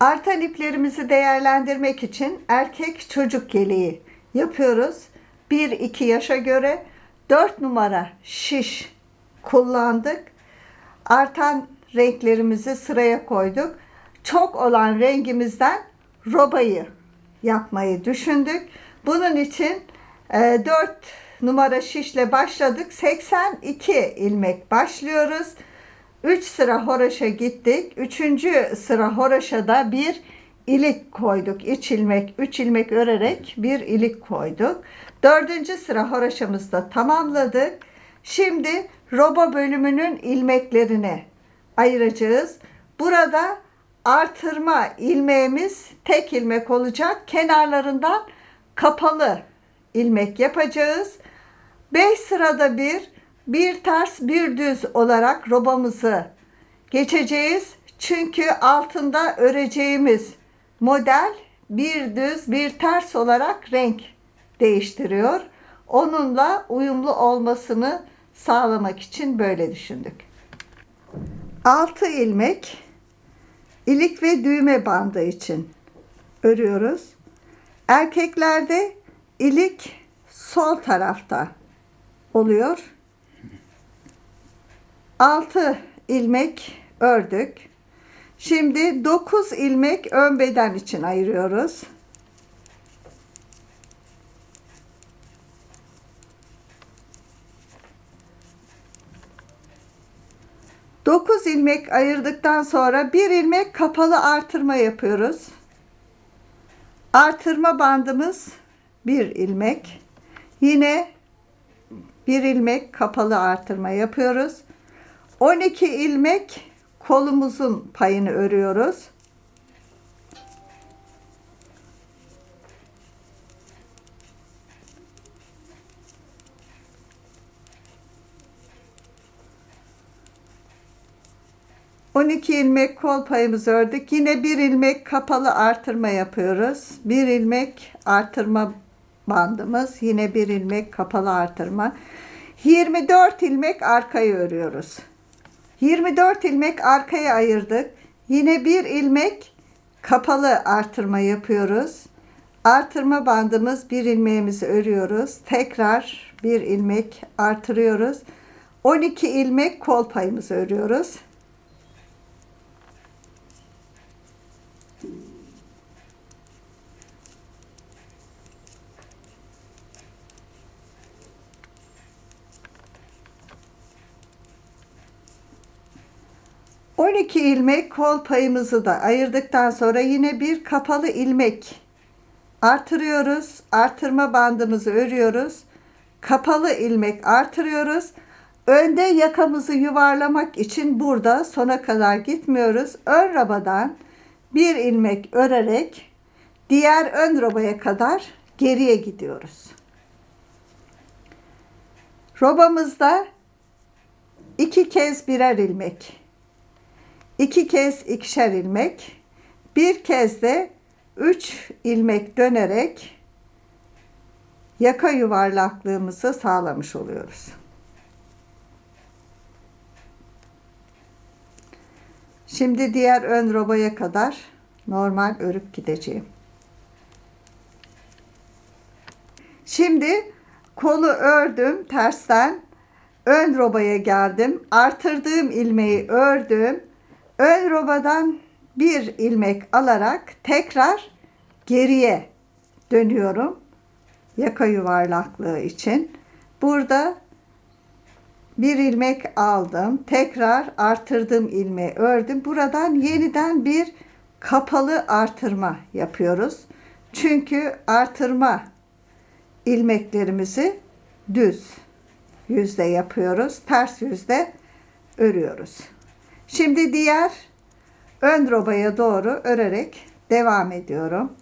Artan iplerimizi değerlendirmek için erkek çocuk yeleği yapıyoruz. 1-2 yaşa göre 4 numara şiş kullandık. Artan renklerimizi sıraya koyduk. Çok olan rengimizden robayı yapmayı düşündük. Bunun için e, 4 numara şişle başladık. 82 ilmek başlıyoruz. 3 sıra horoşa gittik. 3. sıra horoşada bir ilik koyduk. 3 ilmek, 3 ilmek örerek bir ilik koyduk. 4. sıra horoşamızda tamamladık. Şimdi roba bölümünün ilmeklerini ayıracağız. Burada artırma ilmeğimiz tek ilmek olacak. Kenarlarından kapalı ilmek yapacağız. 5 sırada bir bir ters bir düz olarak robamızı geçeceğiz. Çünkü altında öreceğimiz model bir düz bir ters olarak renk değiştiriyor. Onunla uyumlu olmasını sağlamak için böyle düşündük. 6 ilmek ilik ve düğme bandı için örüyoruz. Erkeklerde ilik sol tarafta oluyor. 6 ilmek ördük. Şimdi 9 ilmek ön beden için ayırıyoruz. Dokuz ilmek ayırdıktan sonra bir ilmek kapalı artırma yapıyoruz. Artırma bandımız bir ilmek. Yine bir ilmek kapalı artırma yapıyoruz. 12 ilmek kolumuzun payını örüyoruz. On iki ilmek kol payımızı ördük. Yine bir ilmek kapalı artırma yapıyoruz. Bir ilmek artırma bandımız. Yine bir ilmek kapalı artırma. 24 ilmek arkayı örüyoruz. 24 ilmek arkaya ayırdık. Yine bir ilmek kapalı artırma yapıyoruz. Artırma bandımız bir ilmeğimizi örüyoruz. Tekrar bir ilmek artırıyoruz. 12 ilmek kol payımızı örüyoruz. 12 ilmek kol payımızı da ayırdıktan sonra yine bir kapalı ilmek artırıyoruz. Artırma bandımızı örüyoruz. Kapalı ilmek artırıyoruz. Önde yakamızı yuvarlamak için burada sona kadar gitmiyoruz. Ön rabadan bir ilmek örerek diğer ön robaya kadar geriye gidiyoruz. Robamızda iki kez birer ilmek iki kez ikişer ilmek, bir kez de üç ilmek dönerek yaka yuvarlaklığımızı sağlamış oluyoruz. Şimdi diğer ön robaya kadar normal örüp gideceğim. Şimdi kolu ördüm tersten ön robaya geldim. Artırdığım ilmeği ördüm. Ön robadan bir ilmek alarak tekrar geriye dönüyorum. Yaka yuvarlaklığı için. Burada bir ilmek aldım. Tekrar artırdım ilmeği ördüm. Buradan yeniden bir kapalı artırma yapıyoruz. Çünkü artırma ilmeklerimizi düz yüzde yapıyoruz. Ters yüzde örüyoruz. Şimdi diğer ön robaya doğru örerek devam ediyorum.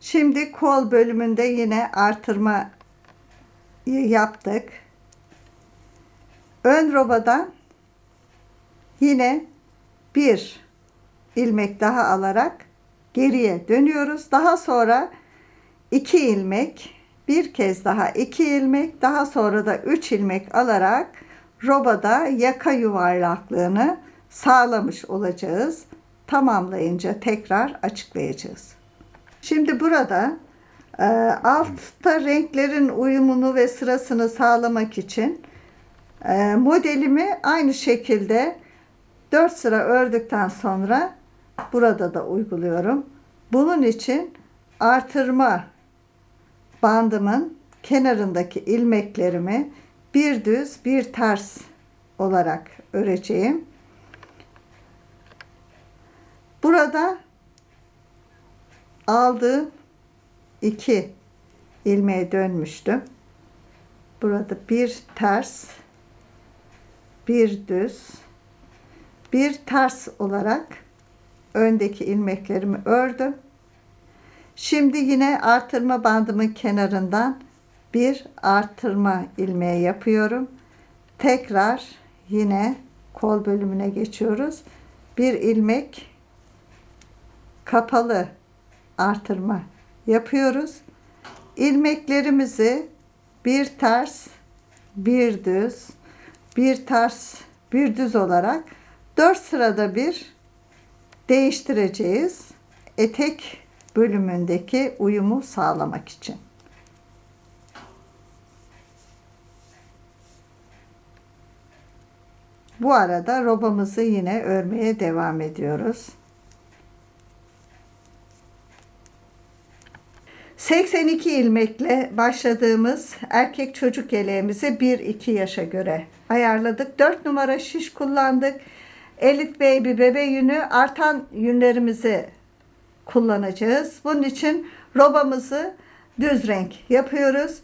Şimdi kol bölümünde yine artırma yaptık. Ön robadan yine bir ilmek daha alarak geriye dönüyoruz. Daha sonra iki ilmek, bir kez daha iki ilmek, daha sonra da üç ilmek alarak robada yaka yuvarlaklığını sağlamış olacağız. tamamlayınca tekrar açıklayacağız. Şimdi burada e, altta renklerin uyumunu ve sırasını sağlamak için e, modelimi aynı şekilde 4 sıra ördükten sonra burada da uyguluyorum. Bunun için artırma bandımın kenarındaki ilmeklerimi bir düz bir ters olarak öreceğim. Burada aldığım iki ilmeğe dönmüştüm. Burada bir ters, bir düz, bir ters olarak öndeki ilmeklerimi ördüm. Şimdi yine artırma bandımın kenarından bir artırma ilmeği yapıyorum. Tekrar yine kol bölümüne geçiyoruz. Bir ilmek kapalı artırma yapıyoruz. İlmeklerimizi bir ters, bir düz, bir ters, bir düz olarak dört sırada bir değiştireceğiz. Etek bölümündeki uyumu sağlamak için. Bu arada robamızı yine örmeye devam ediyoruz. 82 ilmekle başladığımız erkek çocuk yeleğimizi 1-2 yaşa göre ayarladık. 4 numara şiş kullandık. Elite Baby bebe yünü artan yünlerimizi kullanacağız. Bunun için robamızı düz renk yapıyoruz.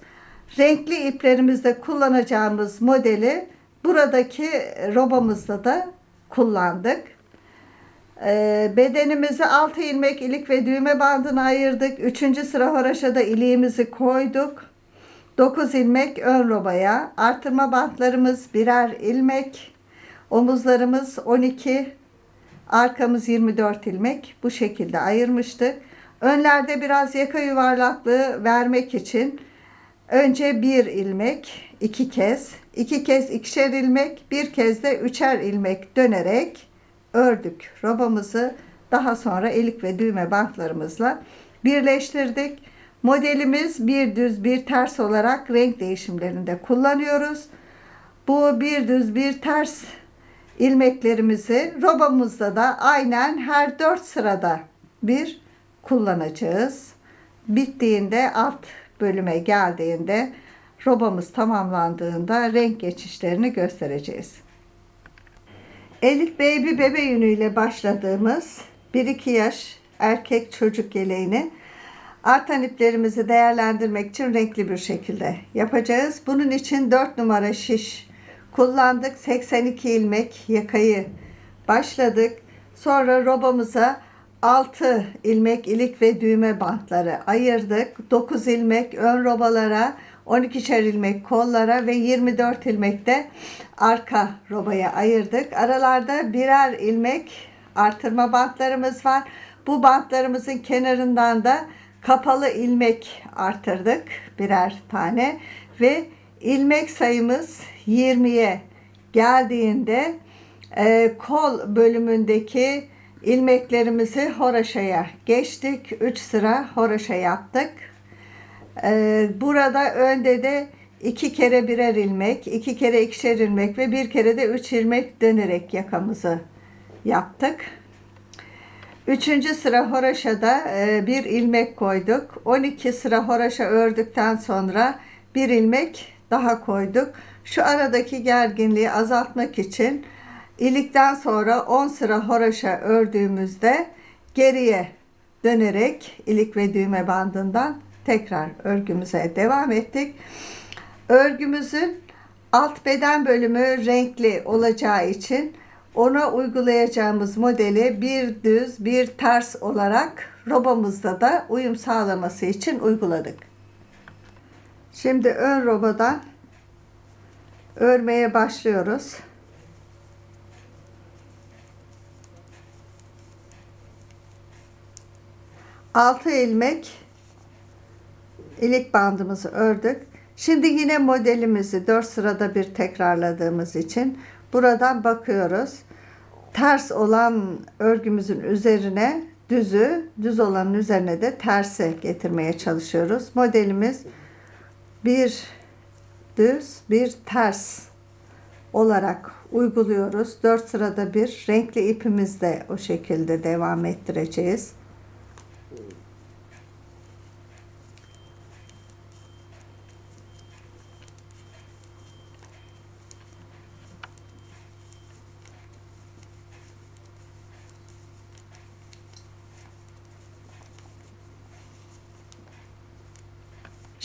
Renkli iplerimizde kullanacağımız modeli buradaki robamızda da kullandık. Ee, bedenimizi 6 ilmek ilik ve düğme bandına ayırdık. 3. sıra haraşada iliğimizi koyduk. 9 ilmek ön robaya. Artırma bantlarımız birer ilmek. Omuzlarımız 12, arkamız 24 ilmek. Bu şekilde ayırmıştık. Önlerde biraz yaka yuvarlaklığı vermek için önce bir ilmek iki kez, iki kez ikişer ilmek, bir kez de üçer ilmek dönerek ördük. Robamızı daha sonra elik ve düğme bantlarımızla birleştirdik. Modelimiz bir düz bir ters olarak renk değişimlerinde kullanıyoruz. Bu bir düz bir ters ilmeklerimizi robamızda da aynen her dört sırada bir kullanacağız. Bittiğinde alt bölüme geldiğinde robamız tamamlandığında renk geçişlerini göstereceğiz. Elif Baby bebe yünüyle başladığımız 1-2 yaş erkek çocuk yeleğini artan iplerimizi değerlendirmek için renkli bir şekilde yapacağız. Bunun için 4 numara şiş kullandık. 82 ilmek yakayı başladık. Sonra robamıza 6 ilmek ilik ve düğme bantları ayırdık. 9 ilmek ön robalara, 12'şer ilmek kollara ve 24 ilmek de arka robaya ayırdık. Aralarda birer ilmek artırma bantlarımız var. Bu bantlarımızın kenarından da kapalı ilmek artırdık birer tane ve ilmek sayımız 20'ye geldiğinde e, kol bölümündeki ilmeklerimizi horoşaya geçtik. 3 sıra horoşa yaptık. E, burada önde de iki kere birer ilmek, iki kere ikişer ilmek ve bir kere de üç ilmek dönerek yakamızı yaptık. Üçüncü sıra horoşada e, bir ilmek koyduk. 12 sıra horoşa ördükten sonra bir ilmek daha koyduk. Şu aradaki gerginliği azaltmak için ilikten sonra 10 sıra horoşa ördüğümüzde geriye dönerek ilik ve düğme bandından tekrar örgümüze devam ettik. Örgümüzün alt beden bölümü renkli olacağı için ona uygulayacağımız modeli bir düz bir ters olarak robamızda da uyum sağlaması için uyguladık. Şimdi ön robadan örmeye başlıyoruz. Altı ilmek ilik bandımızı ördük. Şimdi yine modelimizi 4 sırada bir tekrarladığımız için buradan bakıyoruz. ters olan örgümüzün üzerine düzü, düz olanın üzerine de tersi getirmeye çalışıyoruz. Modelimiz bir düz, bir ters olarak uyguluyoruz. Dört sırada bir renkli ipimizle o şekilde devam ettireceğiz.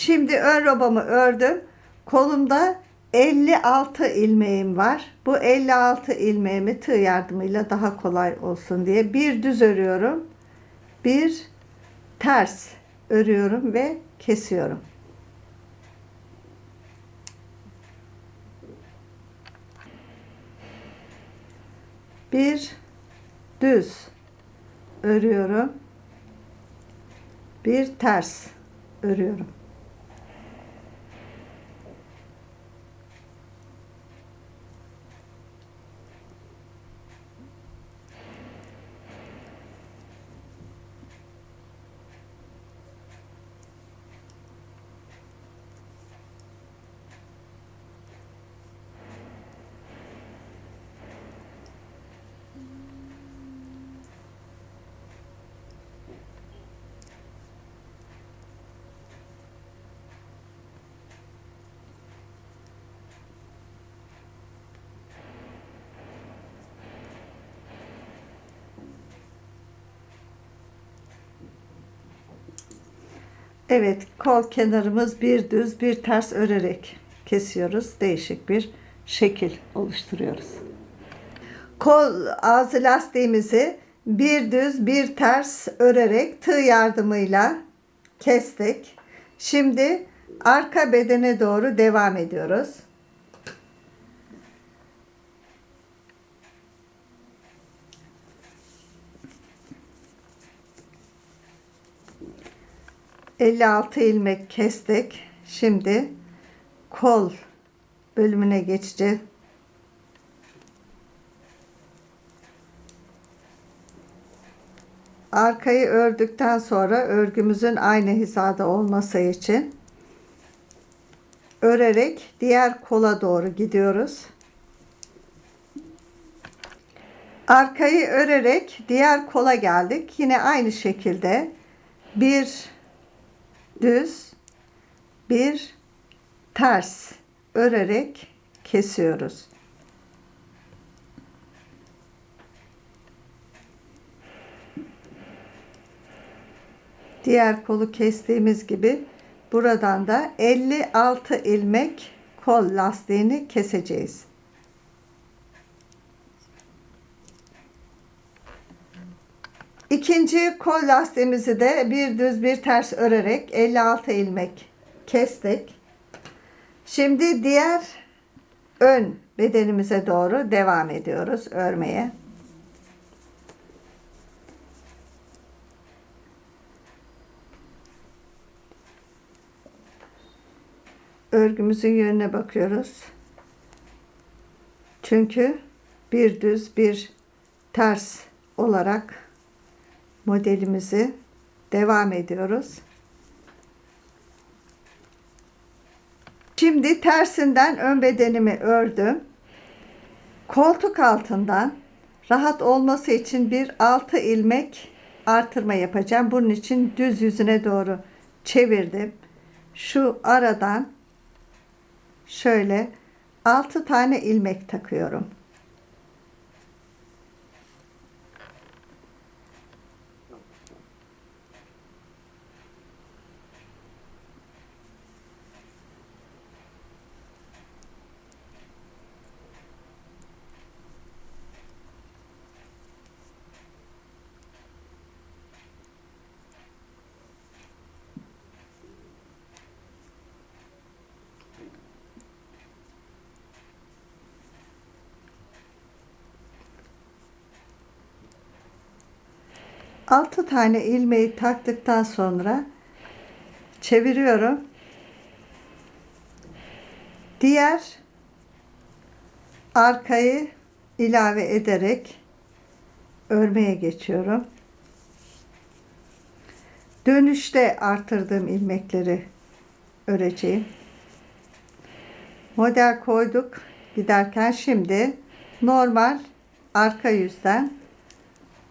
Şimdi ön robamı ördüm. Kolumda 56 ilmeğim var. Bu 56 ilmeğimi tığ yardımıyla daha kolay olsun diye bir düz örüyorum. Bir ters örüyorum ve kesiyorum. Bir düz örüyorum. Bir ters örüyorum. Evet, kol kenarımız bir düz, bir ters örerek kesiyoruz. Değişik bir şekil oluşturuyoruz. Kol ağzı lastiğimizi bir düz, bir ters örerek tığ yardımıyla kestik. Şimdi arka bedene doğru devam ediyoruz. ...56 ilmek kestik. Şimdi kol bölümüne geçeceğiz. Arkayı ördükten sonra örgümüzün aynı hizada olması için örerek diğer kola doğru gidiyoruz. Arkayı örerek diğer kola geldik. Yine aynı şekilde bir düz, bir ters örerek kesiyoruz. Diğer kolu kestiğimiz gibi buradan da 56 ilmek kol lastiğini keseceğiz. İkinci kol lastiğimizi de bir düz bir ters örerek 56 ilmek kestik. Şimdi diğer ön bedenimize doğru devam ediyoruz örmeye. örgümüzün yönüne bakıyoruz. Çünkü bir düz bir ters olarak modelimizi devam ediyoruz. Şimdi tersinden ön bedenimi ördüm. Koltuk altından rahat olması için bir altı ilmek artırma yapacağım. Bunun için düz yüzüne doğru çevirdim. Şu aradan şöyle 6 tane ilmek takıyorum. Altı tane ilmeği taktıktan sonra çeviriyorum. Diğer arkayı ilave ederek örmeye geçiyorum. Dönüşte artırdığım ilmekleri öreceğim. Model koyduk giderken şimdi normal arka yüzden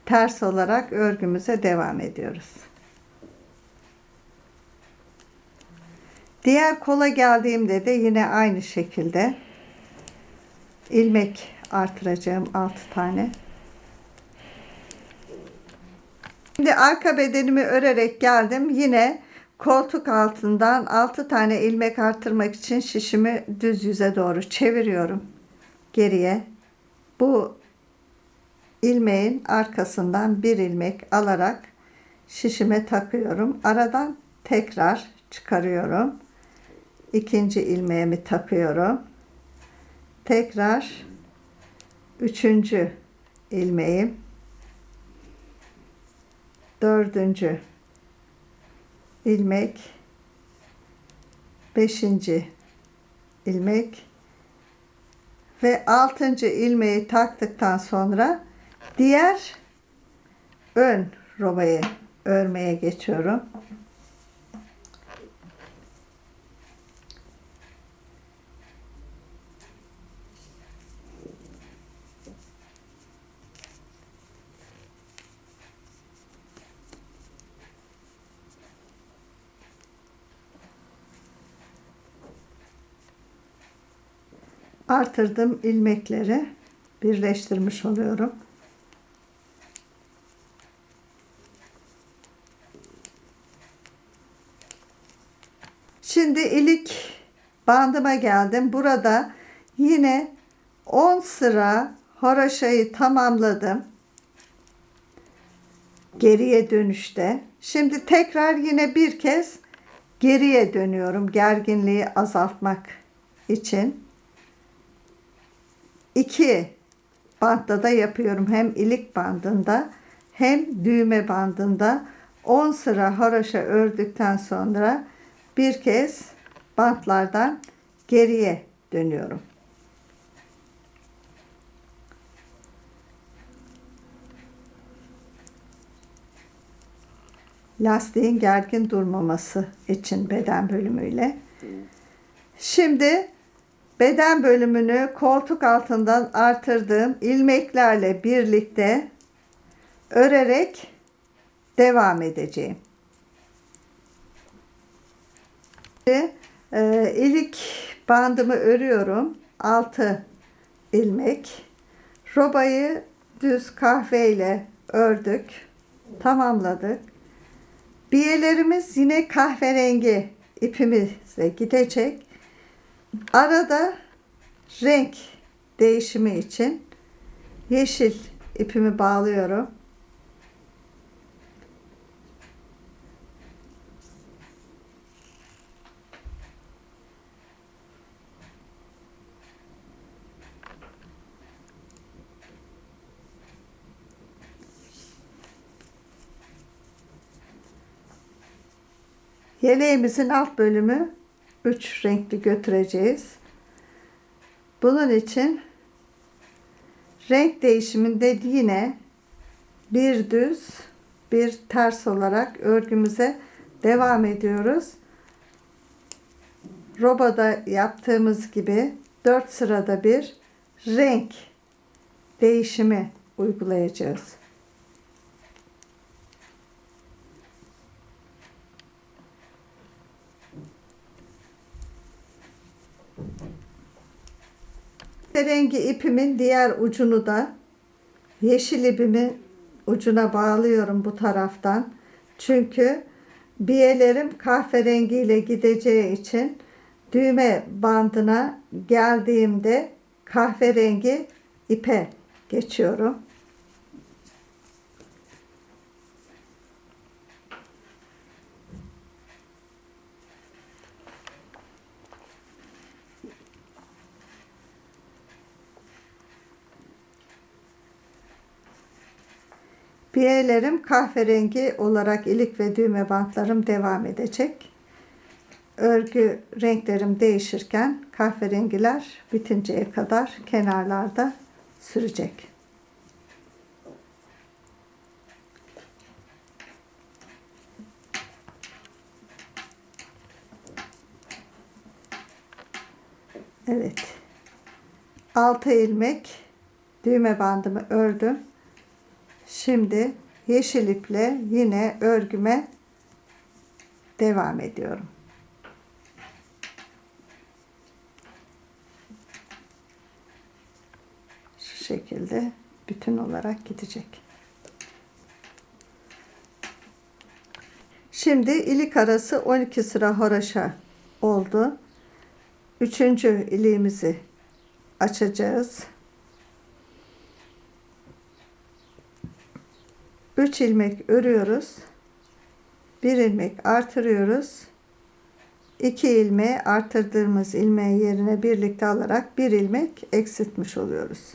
ters olarak örgümüze devam ediyoruz. Diğer kola geldiğimde de yine aynı şekilde ilmek artıracağım 6 tane. Şimdi arka bedenimi örerek geldim. Yine koltuk altından 6 tane ilmek artırmak için şişimi düz yüze doğru çeviriyorum. Geriye. Bu ilmeğin arkasından bir ilmek alarak şişime takıyorum. Aradan tekrar çıkarıyorum. İkinci ilmeğimi takıyorum. Tekrar üçüncü ilmeğim dördüncü ilmek beşinci ilmek ve altıncı ilmeği taktıktan sonra diğer ön robayı örmeye geçiyorum. artırdım ilmekleri birleştirmiş oluyorum. Şimdi ilik bandıma geldim. Burada yine 10 sıra haraşayı tamamladım. Geriye dönüşte. Şimdi tekrar yine bir kez geriye dönüyorum gerginliği azaltmak için iki bantta da yapıyorum. Hem ilik bandında hem düğme bandında 10 sıra haroşa ördükten sonra bir kez bantlardan geriye dönüyorum. Lastiğin gergin durmaması için beden bölümüyle. Şimdi beden bölümünü koltuk altından artırdığım ilmeklerle birlikte örerek devam edeceğim. Şimdi, e, ilik bandımı örüyorum. 6 ilmek. Robayı düz kahveyle ördük. Tamamladık. Biyelerimiz yine kahverengi ipimizle gidecek. Arada renk değişimi için yeşil ipimi bağlıyorum. Yeleğimizin alt bölümü 3 renkli götüreceğiz. Bunun için renk değişiminde yine bir düz bir ters olarak örgümüze devam ediyoruz. Robada yaptığımız gibi 4 sırada bir renk değişimi uygulayacağız. Rengi ipimin diğer ucunu da yeşil ipimi ucuna bağlıyorum bu taraftan. Çünkü biyelerim kahverengiyle gideceği için düğme bandına geldiğimde kahverengi ipe geçiyorum. Piyelerim kahverengi olarak ilik ve düğme bantlarım devam edecek. Örgü renklerim değişirken kahverengiler bitinceye kadar kenarlarda sürecek. Evet. 6 ilmek düğme bandımı ördüm. Şimdi yeşil iple yine örgüme devam ediyorum. Şu şekilde bütün olarak gidecek. Şimdi ilik arası 12 sıra haraşa oldu. Üçüncü iliğimizi açacağız. 3 ilmek örüyoruz. 1 ilmek artırıyoruz. 2 ilmeği artırdığımız ilmeği yerine birlikte alarak 1 ilmek eksiltmiş oluyoruz.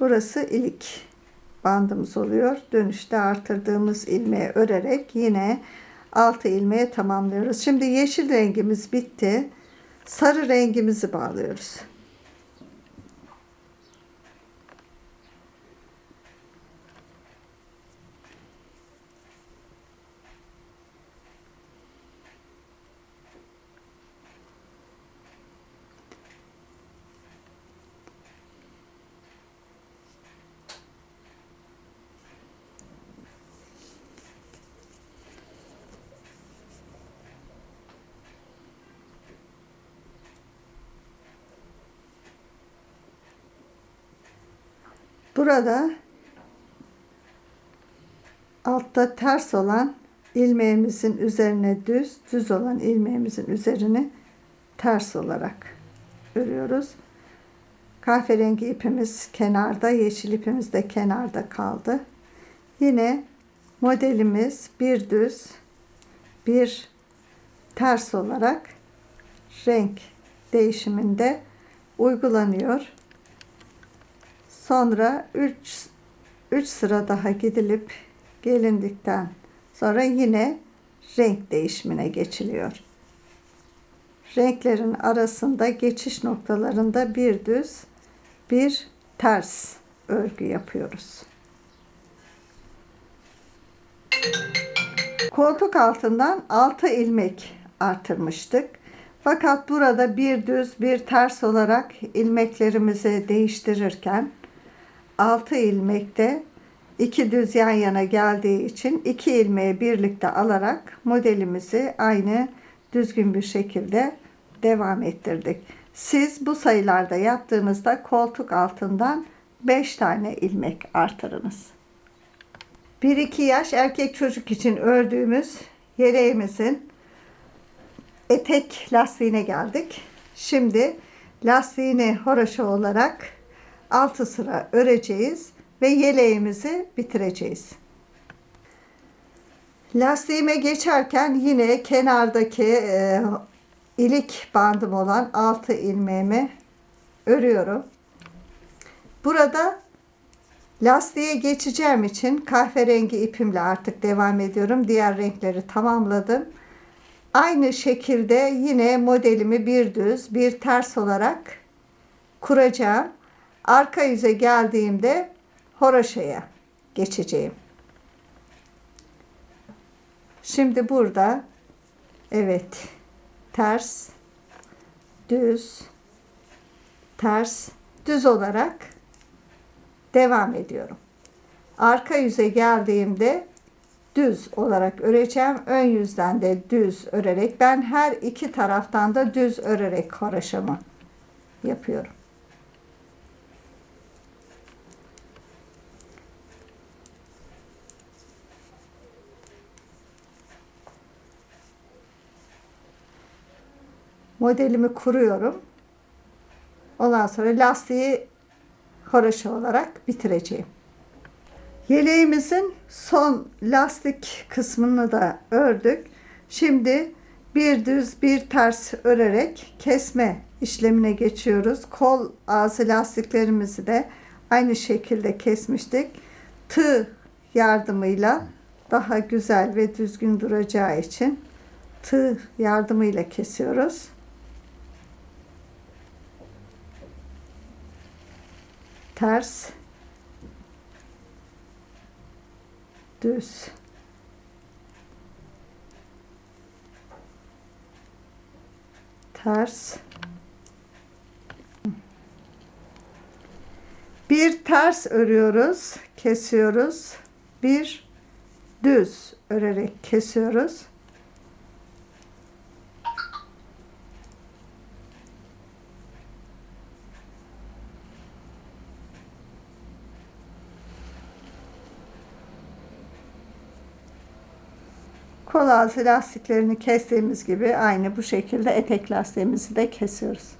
Burası ilik bandımız oluyor. Dönüşte artırdığımız ilmeği örerek yine 6 ilmeğe tamamlıyoruz. Şimdi yeşil rengimiz bitti. Sarı rengimizi bağlıyoruz. Burada altta ters olan ilmeğimizin üzerine düz, düz olan ilmeğimizin üzerine ters olarak örüyoruz. Kahverengi ipimiz kenarda, yeşil ipimiz de kenarda kaldı. Yine modelimiz bir düz, bir ters olarak renk değişiminde uygulanıyor. Sonra 3 3 sıra daha gidilip gelindikten sonra yine renk değişimine geçiliyor. Renklerin arasında geçiş noktalarında bir düz, bir ters örgü yapıyoruz. Koltuk altından 6 ilmek artırmıştık. Fakat burada bir düz bir ters olarak ilmeklerimizi değiştirirken 6 ilmekte iki düz yan yana geldiği için iki ilmeği birlikte alarak modelimizi aynı düzgün bir şekilde devam ettirdik. Siz bu sayılarda yaptığınızda koltuk altından 5 tane ilmek artırınız. 1-2 yaş erkek çocuk için ördüğümüz yeleğimizin etek lastiğine geldik. Şimdi lastiğini horoşa olarak 6 sıra öreceğiz ve yeleğimizi bitireceğiz. Lastiğime geçerken yine kenardaki e, ilik bandım olan 6 ilmeğimi örüyorum. Burada lastiğe geçeceğim için kahverengi ipimle artık devam ediyorum. Diğer renkleri tamamladım. Aynı şekilde yine modelimi bir düz bir ters olarak kuracağım. Arka yüze geldiğimde horoşaya geçeceğim. Şimdi burada evet ters düz ters düz olarak devam ediyorum. Arka yüze geldiğimde düz olarak öreceğim. Ön yüzden de düz örerek ben her iki taraftan da düz örerek haroşamı yapıyorum. Modelimi kuruyorum. Ondan sonra lastiği haroşa olarak bitireceğim. Yeleğimizin son lastik kısmını da ördük. Şimdi bir düz bir ters örerek kesme işlemine geçiyoruz. Kol ağzı lastiklerimizi de aynı şekilde kesmiştik. Tığ yardımıyla daha güzel ve düzgün duracağı için tığ yardımıyla kesiyoruz. ters düz. Ters. Bir ters örüyoruz kesiyoruz. Bir düz örerek kesiyoruz. Kol ağzı lastiklerini kestiğimiz gibi aynı bu şekilde etek lastiğimizi de kesiyoruz.